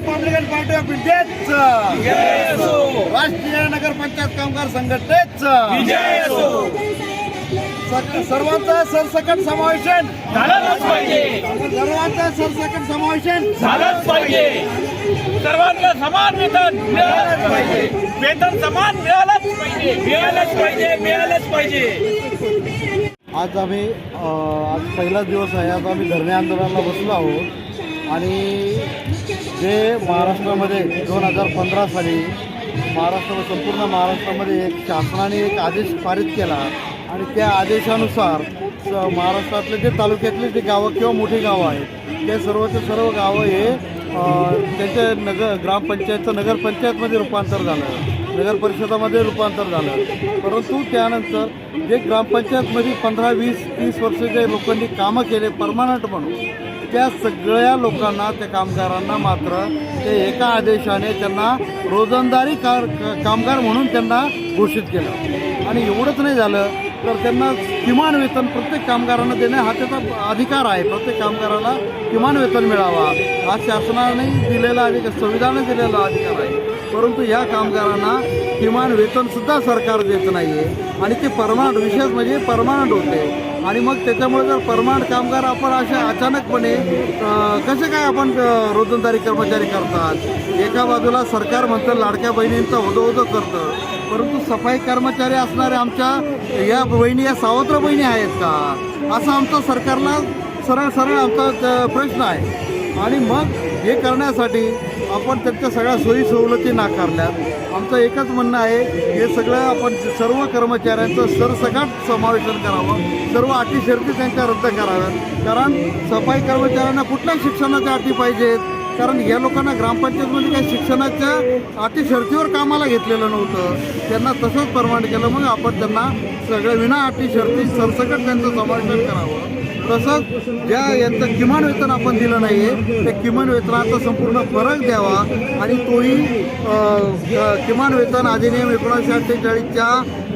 Republican party of इंडियाच राष्ट्रीय नगर पंचायत कामगार संघटनेच सर्वांचा सरसकट समावेशन. झालंच पाहिजे. सर्वांचा सरसकट समावेशन. झालंच पाहिजे. सर्वांना समान वेतन मिळालंच पाहिजे. वेतन समान मिळालंच पाहिजे. मिळालंच पाहिजे मिळालंच पाहिजे. आज आम्ही आज पहिलाच दिवस आहे. आज आम्ही धरणे आंदोलनाला बसलो आहोत. आणि जे महाराष्ट्रामध्ये दोन हजार पंधरा साली महाराष्ट्र संपूर्ण महाराष्ट्रामध्ये एक शासनाने एक आदेश पारित केला आणि त्या आदेशानुसार महाराष्ट्रातले जे तालुक्यातले जे गावं किंवा मोठी गावं आहेत ते सर्वचे सर्व गावं हे त्यांच्या नगर ग्रामपंचायतचं नगरपंचायतमध्ये रूपांतर झालं नगर परिषदामध्ये रूपांतर झालं. परंतु त्यानंतर जे ग्रामपंचायतमध्ये पंधरा वीस तीस वर्ष जे लोकांनी कामं केले परमानंट म्हणून त्या सगळ्या लोकांना त्या कामगारांना मात्र ते एका आदेशाने त्यांना रोजंदारी कार कामगार म्हणून त्यांना घोषित केलं. आणि एवढंच नाही झालं तर त्यांना किमान वेतन प्रत्येक कामगारांना देणे हा त्याचा अधिकार आहे. प्रत्येक कामगाराला किमान वेतन मिळावा. हा शासनाने दिलेला अधिकार संविधानाने दिलेला अधिकार आहे. परंतु या कामगारांना किमान वेतनसुद्धा सरकार देत नाही आहे आणि ते परमानंट विशेष म्हणजे परमानंट होते. आणि मग त्याच्यामुळे जर परमानंट कामगार आपण असे अचानकपणे कसे काय आपण रोजंदारी कर्मचारी करतात? एका बाजूला सरकार म्हणतं लाडक्या बहिणींचा होदोहोदो करतं. परंतु सफाई कर्मचारी असणारे आमच्या या बहिणी या सावत्र बहिणी आहेत का? असं आमचा सरकारला सरळ सरळ आमचा प्रश्न आहे. आणि मग हे करण्यासाठी आपण त्यांच्या सगळ्या सोयी सवलती नाकारल्या. आमचं एकच म्हणणं आहे हे सगळं आपण सर्व कर्मचाऱ्यांचं सरसकट समावेशन करावं. सर्व अटी शर्ती त्यांच्या रद्द कराव्यात. कारण सफाई कर्मचाऱ्यांना कुठल्याही शिक्षणाच्या अटी पाहिजेत. कारण या लोकांना ग्रामपंचायतमध्ये काही शिक्षणाच्या अटी शर्तीवर कामाला घेतलेलं नव्हतं. त्यांना तसंच परवान केलं मग आपण त्यांना सगळं विना अटी शर्ती सरसकट त्यांचं समावेशन करावं. तसंच ज्या यांचं किमान वेतन आपण दिलं नाही आहे त्या किमान वेतनाचा संपूर्ण फरक द्यावा आणि तोही किमान वेतन अधिनियम एकोणीसशे अठ्ठेचाळीसच्या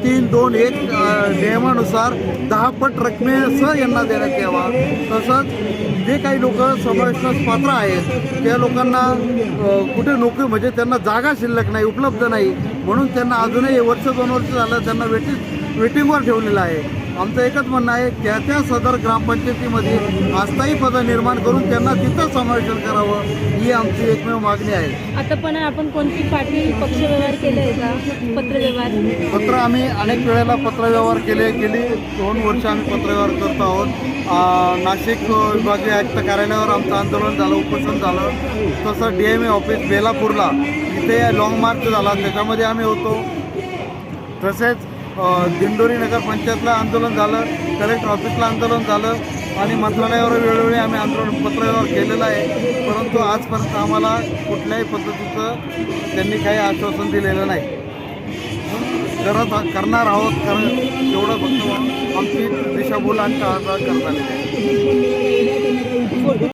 तीन दोन एक नियमानुसार दहा पट रकमेसह यांना देण्यात यावा. तसंच जे काही लोक समावेशनास पात्र आहेत त्या लोकांना कुठे नोकरी म्हणजे त्यांना जागा शिल्लक नाही उपलब्ध नाही म्हणून त्यांना अजूनही वर्ष दोन वर्ष झालं त्यांना वेटिंग वेटिंगवर ठेवलेलं आहे. आमचं एकच म्हणणं आहे त्या त्या सदर ग्रामपंचायतीमध्ये अस्थायी पदं निर्माण करून त्यांना तिथं समावेशन करावं ही आमची एकमेव मागणी आहे. आता पण आपण कोणती पाठी पक्षव्यवहार केले आहे का? पत्रव्यवहार पत्र आम्ही अनेक वेळेला पत्रव्यवहार केले गेली दोन वर्ष आम्ही पत्रव्यवहार करत आहोत. आ, नाशिक विभागीय आयुक्त कार्यालयावर आमचं आंदोलन झालं उपोषण झालं. तसं डी एम ए ऑफिस बेलापूरला इथे लाँग मार्च झाला त्याच्यामध्ये आम्ही होतो. तसेच दिंडोरी नगर पंचायतला आंदोलन झालं कलेक्टर ऑफिसला आंदोलन झालं आणि मंत्रालयावर वेळोवेळी आम्ही आंदोलन पत्रव्यवहार केलेला आहे. परंतु आजपर्यंत आम्हाला कुठल्याही पद्धतीचं त्यांनी काही आश्वासन दिलेलं नाही. करत करणार आहोत कारण एवढं फक्त आमची दिशाभूल आणि करता आलेली आहे.